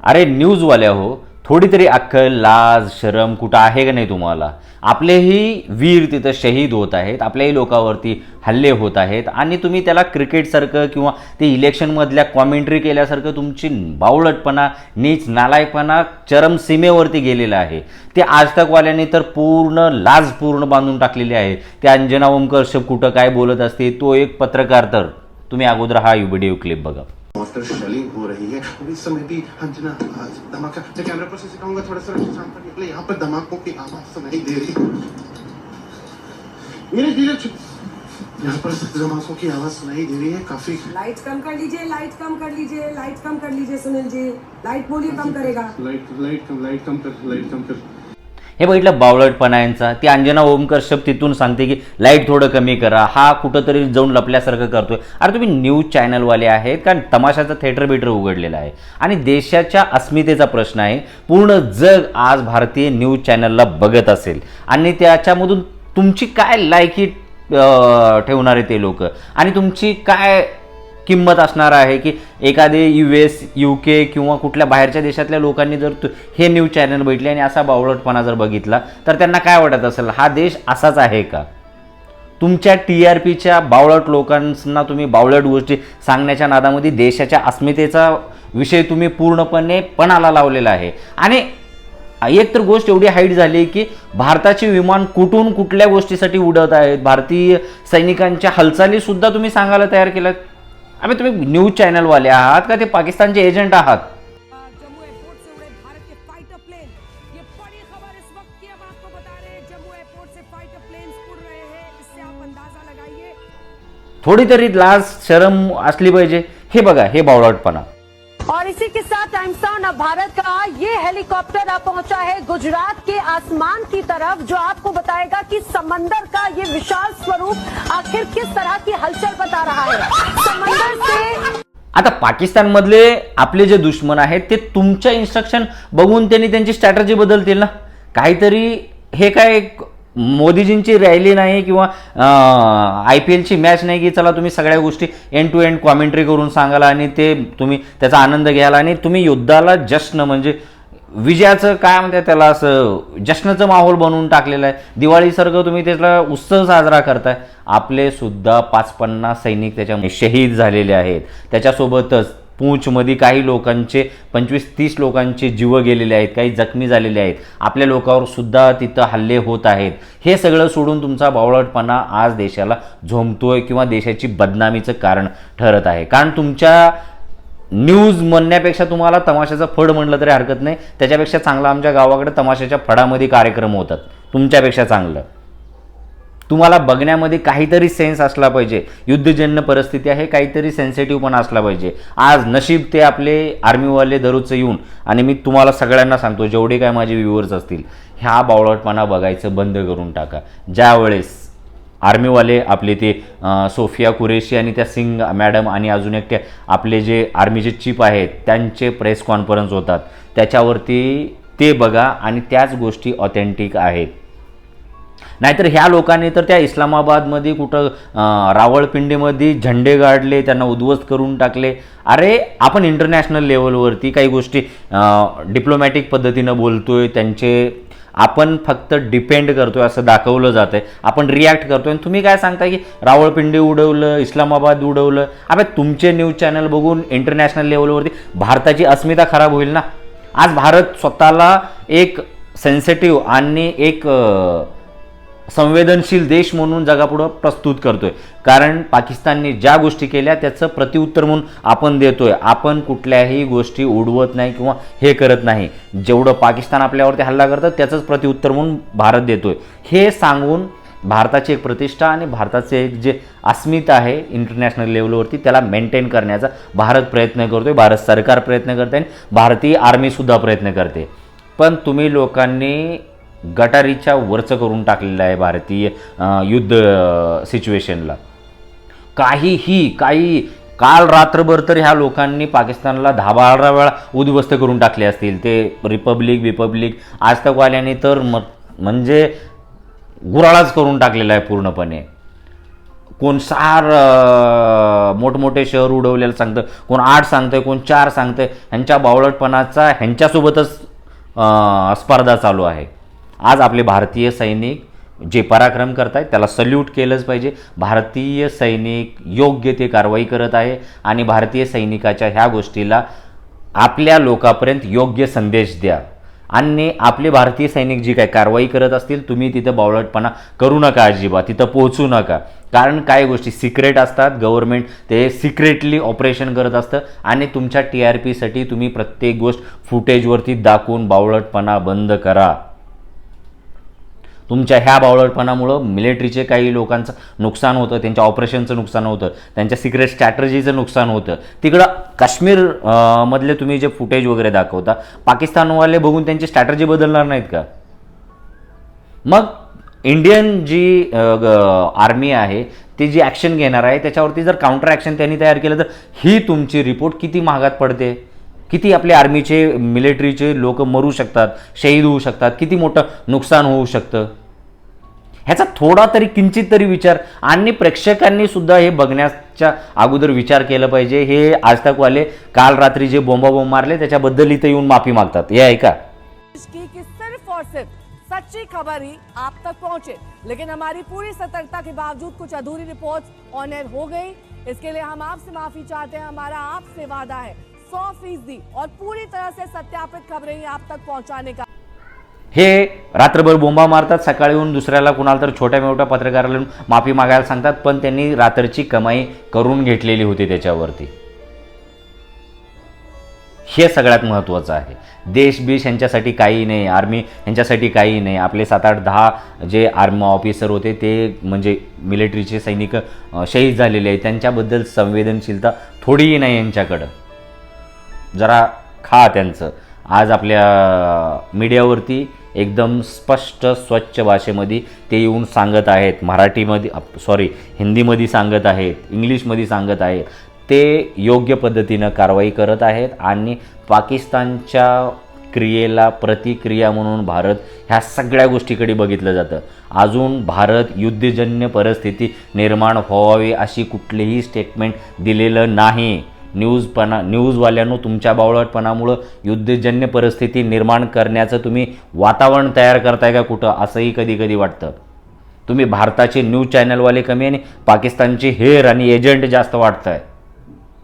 अरे न्यूजवाल्या हो थोडी तरी अक्कल लाज शरम कुठं आहे का नाही तुम्हाला? आपलेही वीर तिथं शहीद होत आहेत आपल्याही लोकांवरती हल्ले होत आहेत आणि तुम्ही त्याला क्रिकेटसारखं किंवा ते इलेक्शनमधल्या कॉमेंट्री केल्यासारखं तुमची बावळटपणा नीच नालायकपणा चरम सीमेवरती गेलेला आहे. ते आजतकवाल्यांनी तर पूर्ण लाज पूर्ण बांधून टाकलेली आहे. ते अंजना ओमकर कुठं काय बोलत असते तो एक पत्रकार तर. तुम्ही अगोदर हा व्हिडिओ क्लिप बघा. मॉन्स्टर शेलिंग हो रही है। और इस समय भी अंजना आज धमाका मैं कैमरा पर से सिखाऊँगा थोड़ा सा शाम पर निकले यहाँ पर धमाकों की आवाज़ सुनाई दे रही। धीरे धीरे यहाँ पर धमाकों की आवाज़ सुनाई दे रही है काफ़ी। लाइट कम कर लीजिए लाइट कम कर लीजिए लाइट कम कर लीजिए सुनील जी। लाइट बोलिए कम करेगा। लाइट लाइट कम लाइट कम कर लाइट कम कर। हे बघितलं बावळटपणा यांचा ती अंजना ओमकर शब्द तिथून सांगते की लाइट थोडं कमी करा. हा कुठंतरी जाऊन लपल्यासारखं करतोय. अरे तुम्ही न्यूज चॅनलवाले आहेत कारण तमाशाचं थिएटर बिटर उघडलेलं आहे. आणि देशाच्या अस्मितेचा प्रश्न आहे. पूर्ण जग आज भारतीय न्यूज चॅनलला बघत असेल. आणि त्याच्यामधून तुमची काय लायकी ठेवणारे ठेवणार आहे ते लोक? आणि तुमची काय किंमत असणार आहे की एखादे यू एस यू के किंवा कुठल्या बाहेरच्या देशातल्या लोकांनी जर हे न्यूज चॅनल बघितले आणि असा बावळटपणा जर बघितला तर त्यांना काय वाटत असेल? हा देश असाच आहे का? तुमच्या टी आर पीच्या बावळट लोकांना तुम्ही बावळट गोष्टी सांगण्याच्या नादामध्ये देशाच्या अस्मितेचा विषय तुम्ही पूर्णपणे पणाला लावलेला आहे. आणि एक तर गोष्ट एवढी हाईट झाली की भारताचे विमान कुठून कुठल्या गोष्टीसाठी उडत आहेत? भारतीय सैनिकांच्या हालचालीसुद्धा तुम्ही सांगायला तयार केल्यात. अबे तुम्ही न्यूज चॅनलवाले आहात का? ते पाकिस्तानचे एजंट आहात. थोडी तरी लाज शरम असली पाहिजे. हे बघा हे बावळटपणा. और इसी के साथ टाइम्स नाउ भारत का ये हेलीकॉप्टर अब पहुंचा है गुजरात के आसमान की तरफ जो आपको बताएगा कि समंदर का ये विशाल स्वरूप आखिर किस तरह की हलचल बता रहा है। समंदर से आता पाकिस्तानमधले आपले जे दुश्मन आहेत ते तुमच्या इन्स्ट्रक्शन बघून त्यांनी त्यांची स्ट्रॅटर्जी बदलतील ना? काहीतरी हे काय मोदीजींची रॅली नाही किंवा आय पी एलची मॅच नाही की चला तुम्ही सगळ्या गोष्टी एंड टू एंड कॉमेंट्री करून सांगाल आणि ते तुम्ही त्याचा आनंद घ्याल आणि तुम्ही युद्धाला जश्न म्हणजे विजयाचं काय म्हणतात त्याला असं जश्नाचं माहोल बनवून टाकलेलं आहे. दिवाळीसारखं तुम्ही त्याचा उत्सव साजरा करताय. आपले सुद्धा पाच पन्नास सैनिक त्याच्यामध्ये शहीद झालेले आहेत. त्याच्यासोबतच पूंछमध्ये काही लोकांचे पंचवीस तीस लोकांचे जीव गेलेले आहेत काही जखमी झालेले आहेत. आपल्या लोकांवर सुद्धा तिथं हल्ले होत आहेत. हे सगळं सोडून तुमचा बावळटपणा आज देशाला झोंबतोय किंवा देशाची बदनामीचं कारण ठरत आहे. कारण तुमच्या न्यूज म्हणण्यापेक्षा तुम्हाला तमाशाचं फड म्हणलं तरी हरकत नाही. त्याच्यापेक्षा चांगलं आमच्या गावाकडे तमाशाच्या फडामध्ये कार्यक्रम होतात. तुमच्यापेक्षा चांगलं. तुम्हाला बघण्यामध्ये काहीतरी सेन्स असला पाहिजे. युद्धजन्य परिस्थिती आहे काहीतरी सेन्सिटिव्ह पण असला पाहिजे. आज नशीब ते आपले आर्मीवाले दररोजचं येऊन आणि मी तुम्हाला सगळ्यांना सांगतो जेवढे काय माझे व्ह्युअर्स असतील ह्या बावळटपणा बघायचं बंद करून टाका. ज्यावेळेस आर्मीवाले आपले ते सोफिया कुरेशी आणि त्या सिंग मॅडम आणि अजून एक ते आपले जे आर्मीचे चीफ आहेत त्यांचे प्रेस कॉन्फरन्स होतात. त्याच्यावरती ते बघा आणि त्याच गोष्टी ऑथेंटिक आहेत. नाहीतर ह्या लोकांनी तर त्या इस्लामाबादमध्ये कुठं रावळपिंडीमध्ये झंडे गाडले त्यांना उद्ध्वस्त करून टाकले. अरे आपण इंटरनॅशनल लेवलवरती काही गोष्टी डिप्लोमॅटिक पद्धतीनं बोलतोय त्यांचे आपण फक्त डिपेंड करतोय असं दाखवलं जात आहे आपण रिॲक्ट करतोय. आणि तुम्ही काय सांगताय की रावळपिंडी उडवलं इस्लामाबाद उडवलं? अबे तुमचे न्यूज चॅनल बघून इंटरनॅशनल लेवलवरती भारताची अस्मिता खराब होईल ना? आज भारत स्वतःला एक सेन्सिटिव्ह आणि एक संवेदनशील देश म्हणून जगापुढं प्रस्तुत करतोय. कारण पाकिस्तानने ज्या गोष्टी केल्या त्याचं प्रतिउत्तर म्हणून आपण देतोय. आपण कुठल्याही गोष्टी उडवत नाही किंवा हे करत नाही. जेवढं पाकिस्तान आपल्यावरती हल्ला करतं त्याचंच प्रतिउत्तर म्हणून भारत देतोय. हे सांगून भारताची एक प्रतिष्ठा आणि भारताचे एक जे अस्मिता आहे इंटरनॅशनल लेवलवरती त्याला मेंटेन करण्याचा भारत प्रयत्न करतोय. भारत सरकार प्रयत्न करते आणि भारतीय आर्मीसुद्धा प्रयत्न करते. पण तुम्ही लोकांनी गटारीच्या वरचं करून टाकलेलं आहे भारतीय युद्ध सिच्युएशनला काहीही काही काल रात्रभर तर ह्या लोकांनी पाकिस्तानला दहा बारा वेळा उद्ध्वस्त करून टाकले असतील. ते रिपब्लिक बिपब्लिक आज तकवाल्यांनी तर म म्हणजे गुराळाच करून टाकलेला आहे पूर्णपणे. कोण सार मोठमोठे शहर उडवलेलं सांगतं कोण आठ सांगतंय कोण चार सांगतंय ह्यांच्या बावळटपणाचा ह्यांच्यासोबतच स्पर्धा चालू आहे. आज आपले भारतीय सैनिक जे पराक्रम करत आहेत त्याला सल्यूट केलंच पाहिजे. भारतीय सैनिक योग्य ते कारवाई करत आहे आणि भारतीय सैनिकाच्या ह्या गोष्टीला आपल्या लोकापर्यंत योग्य संदेश द्या. आणि आपले भारतीय सैनिक जी काय कारवाई करत असतील तुम्ही तिथं बावळटपणा करू नका अजिबात तिथं पोहोचू नका. कारण काय गोष्टी सिक्रेट असतात गव्हर्मेंट ते सिक्रेटली ऑपरेशन करत असतं आणि तुमच्या टी आर पीसाठी तुम्ही प्रत्येक गोष्ट फुटेजवरती दाखवून बावळटपणा बंद करा. तुमच्या ह्या बावळटपणामुळं मिलिटरीचे काही लोकांचं नुकसान होतं त्यांच्या ऑपरेशनचं नुकसान होतं त्यांच्या सिक्रेट स्ट्रॅटर्जीचं नुकसान होतं. तिकडं काश्मीर मधले तुम्ही जे फुटेज वगैरे दाखवता पाकिस्तानवाले बघून त्यांची स्ट्रॅटर्जी बदलणार नाहीत का? मग इंडियन जी आर्मी आहे ती जी ॲक्शन घेणार आहे त्याच्यावरती जर काउंटर ॲक्शन त्यांनी तयार केलं तर ही तुमची रिपोर्ट किती महागात पडते? किती आपले आर्मीचे मिलिटरीचे लोक मरू शकतात शहीद होऊ शकतात किती मोठं नुकसान होऊ शकतं? ह्याचा थोडा तरी किंचित तरी विचार आणि प्रेक्षकांनी सुद्धा हे बघण्याच्या अगोदर विचार केला पाहिजे. हे आज तक वाले काल रात्री जे बोंबाबोंब मारले त्याच्याबद्दल इथे येऊन माफी मागतात. हे ऐका. सिर्फ और सिर्फ सच्ची खबर ही आप तक पहुंचे लेकिन हमारी पूरी सतर्कता के बावजूद कुछ अधूरी रिपोर्ट्स ऑन एयर हो गई। इसके लिए हम आपसे माफी चाहते हैं हमारा आपसे वादा है। सौ फीसदी। और पूरी तरह से सत्यापित खबरें आप तक पहुंचाने का हे रात्रभर बोंबा मारतात सकाळी येऊन दुसऱ्याला कुणाला तर छोट्या मोठ्या पत्रकाराला माफी मागायला सांगतात पण त्यांनी रात्रीची कमाई करून घेतलेली होती त्याच्यावरती. हे सगळ्यात महत्त्वाचं आहे. देश बीश यांच्यासाठी काही नाही आर्मी यांच्यासाठी काही नाही. आपले सात आठ दहा जे आर्मी ऑफिसर होते ते म्हणजे मिलिटरीचे सैनिक शहीद झालेले आहेत. त्यांच्याबद्दल संवेदनशीलता थोडीही नाही यांच्याकडं. जरा खा त्यांचं. आज आपल्या मीडियावरती एकदम स्पष्ट स्वच्छ भाषेमध्ये ते येऊन सांगत आहेत. मराठीमध्ये सॉरी हिंदीमध्ये सांगत आहेत इंग्लिशमध्ये सांगत आहेत. ते योग्य पद्धतीनं कारवाई करत आहेत आणि पाकिस्तानच्या क्रियेला प्रतिक्रिया म्हणून भारत ह्या सगळ्या गोष्टीकडे बघितलं जातं. अजून भारत युद्धजन्य परिस्थिती निर्माण व्हावी अशी कुठलीही स्टेटमेंट दिलेलं नाही. न्यूजपणा न्यूजवाल्यांनो तुमच्या बावळटपणामुळं युद्धजन्य परिस्थिती निर्माण करण्याचं तुम्ही वातावरण तयार करताय का कुठं असंही कधी कधी वाटतं. तुम्ही भारताचे न्यूज चॅनलवाले कमी आणि पाकिस्तानचे हेर आणि एजंट जास्त वाटत आहे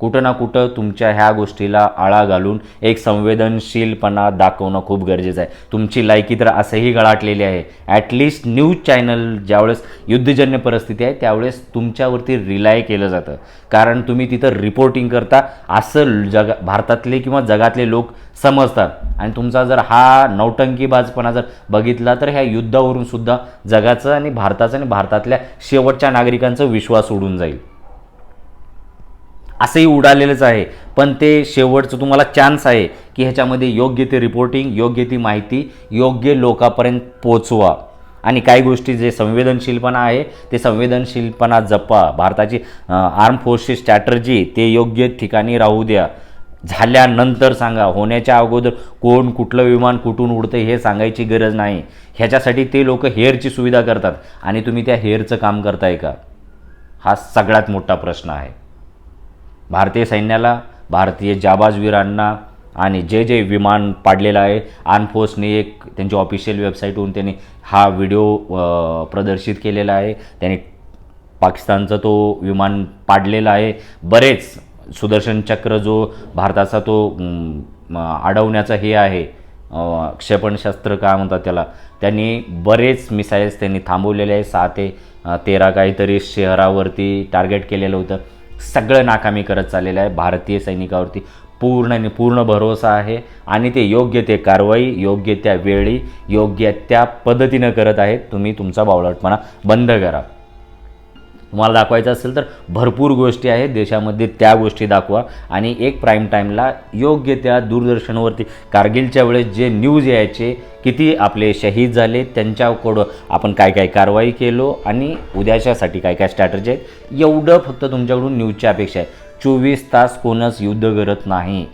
कुठं ना कुठं तुमच्या ह्या गोष्टीला आळा घालून एक संवेदनशीलपणा दाखवणं खूप गरजेचं आहे. तुमची लायकी तर असंही गळाटलेली आहे. ॲटलिस्ट न्यूज चॅनल ज्यावेळेस युद्धजन्य परिस्थिती आहे त्यावेळेस तुमच्यावरती रिलाय केलं जातं. कारण तुम्ही तिथं रिपोर्टिंग करता असं जग भारतातले किंवा जगातले लोक समजतात. आणि तुमचा जर हा नौटंकीबाजपणा जर बघितला तर ह्या युद्धावरून सुद्धा जगाचं आणि भारताचं आणि भारतातल्या शेवटच्या नागरिकांचा विश्वास उडून जाईल. असंही उडालेलंच आहे. पण ते शेवटचं तुम्हाला चान्स आहे की ह्याच्यामध्ये योग्य ते रिपोर्टिंग योग्य ती माहिती योग्य लोकांपर्यंत पोचवा आणि काही गोष्टी जे संवेदनशीलपणा आहे ते संवेदनशीलपणा जपा. भारताची आर्म फोर्सची स्ट्रॅटर्जी ते योग्य ठिकाणी राहू द्या. झाल्यानंतर सांगा होण्याच्या अगोदर कोण कुठलं विमान कुठून उडतं हे सांगायची गरज नाही. ह्याच्यासाठी ते लोक हेअरची सुविधा करतात. आणि तुम्ही त्या हेअरचं काम करताय का? हा सगळ्यात मोठा प्रश्न आहे. भारतीय सैन्याला भारतीय जाबाजवीरांना आणि जे जे विमान पाडलेलं आहे आर्मफोर्सने एक त्यांची ऑफिशियल वेबसाईटवरून त्यांनी हा व्हिडिओ प्रदर्शित केलेला आहे. त्यांनी पाकिस्तानचा तो विमान पाडलेला आहे. बरेच सुदर्शन चक्र जो भारताचा तो अडवण्याचा हे आहे क्षेपणशास्त्र काय म्हणतात त्याला त्यांनी बरेच मिसाईल्स त्यांनी थांबवलेले आहे. सहा ते तेरा काहीतरी शहरावरती टार्गेट केलेलं होतं. सगळं नाकामी करत चाललेलं आहे. भारतीय सैनिकावरती पूर्ण आणि पूर्ण भरोसा आहे आणि ते योग्य ते कारवाई योग्य त्या वेळी योग्य त्या पद्धतीनं करत आहेत. तुम्ही तुमचा बावळटपणा बंद करा. तुम्हाला दाखवायचं असेल तर भरपूर गोष्टी आहेत. देशामध्ये त्या गोष्टी दाखवा. आणि एक प्राईम टाईमला योग्य त्या दूरदर्शनवरती. कारगिलच्या वेळेस जे न्यूज यायचे किती आपले शहीद झाले त्यांच्याकडं आपण काय काय कारवाई केलो आणि उद्याच्यासाठी काय काय स्ट्रॅटर्जी आहेत. एवढं फक्त तुमच्याकडून न्यूजच्या अपेक्षा आहे. चोवीस तास कोणच युद्ध करत नाही.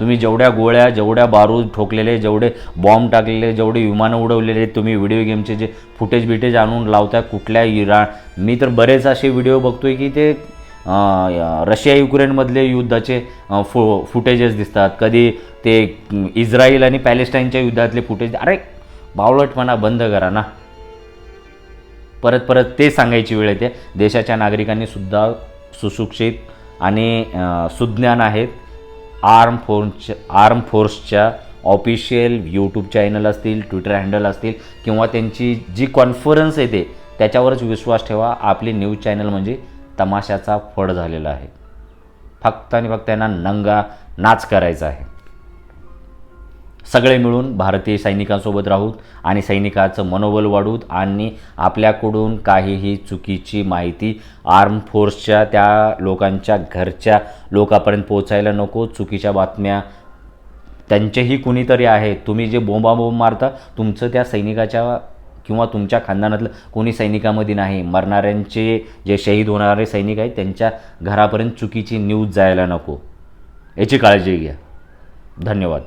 तुम्ही जेवढ्या गोळ्या जेवढ्या बारूद ठोकलेले जेवढे बॉम्ब टाकलेले जेवढे विमानं उडवलेले तुम्ही व्हिडिओ गेमचे जे फुटेज बिटेज आणून लावताय कुठल्या इराण मी तर बरेच असे व्हिडिओ बघतोय की ते रशिया युक्रेनमधले युद्धाचे फु फुटेजेस दिसतात. कधी ते इस्रायल आणि पॅलेस्टाईनच्या युद्धातले फुटेज अरे म्हणा बंद करा ना. परत परत ते सांगायची वेळ येते. देशाच्या नागरिकांनी सुद्धा सुशिक्षित आणि सुज्ञान आहेत. आर्म फोर्सच्या आर्म फोर्सच्या ऑफिशियल यूट्यूब चॅनल असतील ट्विटर हँडल असतील किंवा त्यांची जी कॉन्फरन्स येते त्याच्यावरच विश्वास ठेवा. आपली न्यूज चॅनल म्हणजे तमाशाचा फड झालेला आहे. फक्त आणि फक्त त्यांना नंगा नाच करायचा आहे. सगळे मिळून भारतीय सैनिकांसोबत राहूत आणि सैनिकाचं मनोबल वाढूत आणि आपल्याकडून काहीही चुकीची माहिती आर्म फोर्सच्या त्या लोकांच्या घरच्या लोकांपर्यंत पोचायला नको. चुकीच्या बातम्या त्यांचेही कुणीतरी आहे. तुम्ही जे बोंबाबोंब मारता तुमचं त्या सैनिकाच्या किंवा तुमच्या खानदानातलं कोणी सैनिकामध्ये नाही. मरणाऱ्यांचे जे शहीद होणारे सैनिक आहेत त्यांच्या घरापर्यंत चुकीची न्यूज जायला नको. याची काळजी घ्या. धन्यवाद.